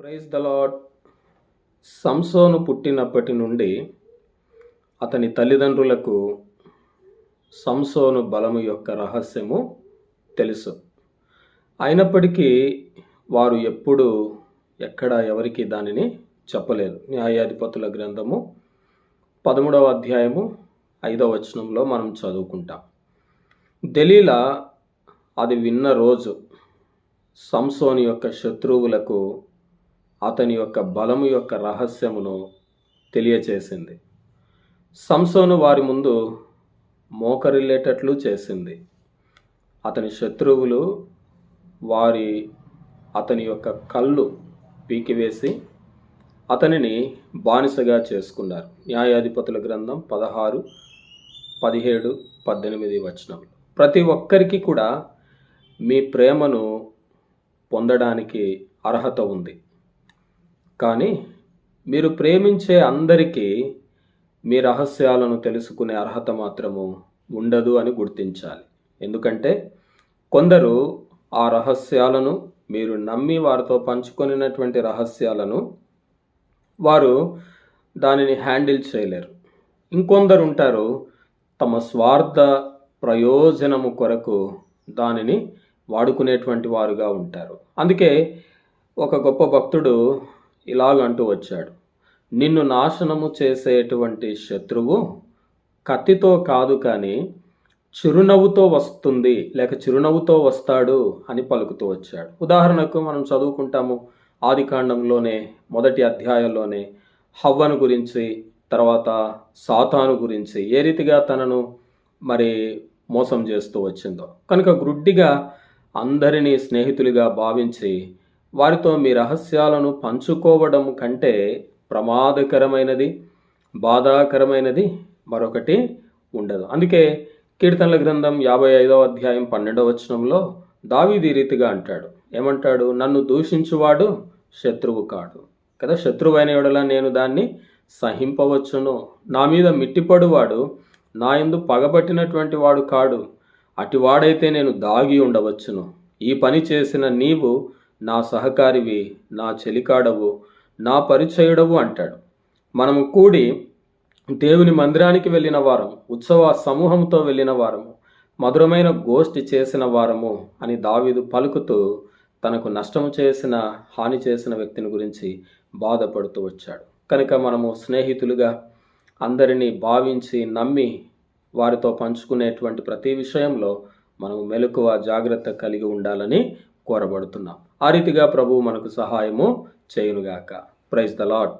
Praise the lord సంసోను పుట్టినప్పటి నుండి అతని తల్లిదండ్రులకు సంసోను బలము యొక్క రహస్యము తెలుసు. అయినప్పటికీ వారు ఎప్పుడు ఎక్కడ ఎవరికి దానిని చెప్పలేదు. న్యాయాధిపతుల గ్రంథము పదమూడవ అధ్యాయము ఐదవ వచనంలో మనం చదువుకుంటాం. దలీలా అది విన్న రోజు సంసోని యొక్క శత్రువులకు అతని యొక్క బలము యొక్క రహస్యమును తెలియచేసింది. సంసోను వారి ముందు మోకరిల్లేటట్లు చేసింది. అతని శత్రువులు వారి అతని యొక్క కళ్ళు పీకివేసి అతనిని బానిసగా చేసుకున్నారు. న్యాయాధిపతుల గ్రంథం పదహారు పదిహేడు పద్దెనిమిది వచనములు ప్రతి ఒక్కరికి కూడా మీ ప్రేమను పొందడానికి అర్హత ఉంది. కానీ మీరు ప్రేమించే అందరికీ మీ రహస్యాలను తెలుసుకునే అర్హత మాత్రము ఉండదు అని గుర్తించాలి. ఎందుకంటే కొందరు ఆ రహస్యాలను మీరు నమ్మి వారితో పంచుకొనినటువంటి రహస్యాలను వారు దానిని హ్యాండిల్ చేయలేరు. ఇంకొందరు ఉంటారు తమ స్వార్థ ప్రయోజనము కొరకు దానిని వాడుకునేటువంటి వారుగా ఉంటారు. అందుకే ఒక గొప్ప భక్తుడు ఇలాగంటూ వచ్చాడు. నిన్ను నాశనము చేసేటువంటి శత్రువు కత్తితో కాదు కానీ చిరునవ్వుతో వస్తుంది లేక చిరునవ్వుతో వస్తాడు అని పలుకుతూ వచ్చాడు. ఉదాహరణకు మనం చదువుకుంటాము ఆది కాండంలోనే మొదటి అధ్యాయంలోనే హవ్వను గురించి తర్వాత సాతాను గురించి ఏ రీతిగా తనను మరి మోసం చేస్తూ వచ్చిందో. కనుక గ్రుడ్డిగా అందరినీ స్నేహితులుగా భావించి వారితో మీ రహస్యాలను పంచుకోవడం కంటే ప్రమాదకరమైనది బాధాకరమైనది మరొకటి ఉండదు. అందుకే కీర్తనల గ్రంథం యాభై ఐదవ అధ్యాయం పన్నెండవ వచనంలో దావీది రీతిగా అంటాడు. ఏమంటాడు? నన్ను దూషించువాడు శత్రువు కాడు. కదా? శత్రువైన ఎడలా నేను దాన్ని సహింపవచ్చును. నా మీద మిట్టిపడువాడు నా ఎందు పగబట్టినటువంటి వాడు కాడు. అటివాడైతే నేను దాగి ఉండవచ్చును. ఈ పని చేసిన నీవు నా సహకారివి నా చెలికాడవు నా పరిచయుడవు అంటాడు. మనము కూడి దేవుని మందిరానికి వెళ్ళిన వారము ఉత్సవ సమూహంతో వెళ్ళిన వారము మధురమైన గోష్ఠి చేసిన వారము అని దావీదు పలుకుతూ తనకు నష్టం చేసిన హాని చేసిన వ్యక్తిని గురించి బాధపడుతూ వచ్చాడు. కనుక మనము స్నేహితులుగా అందరినీ భావించి నమ్మి వారితో పంచుకునేటువంటి ప్రతి విషయంలో మనము మెలకువ జాగ్రత్త కలిగి ఉండాలని కోరబడుతున్నాం. ఆ రీతిగా ప్రభు మనకు సహాయము చేయునుగాక. Praise the lord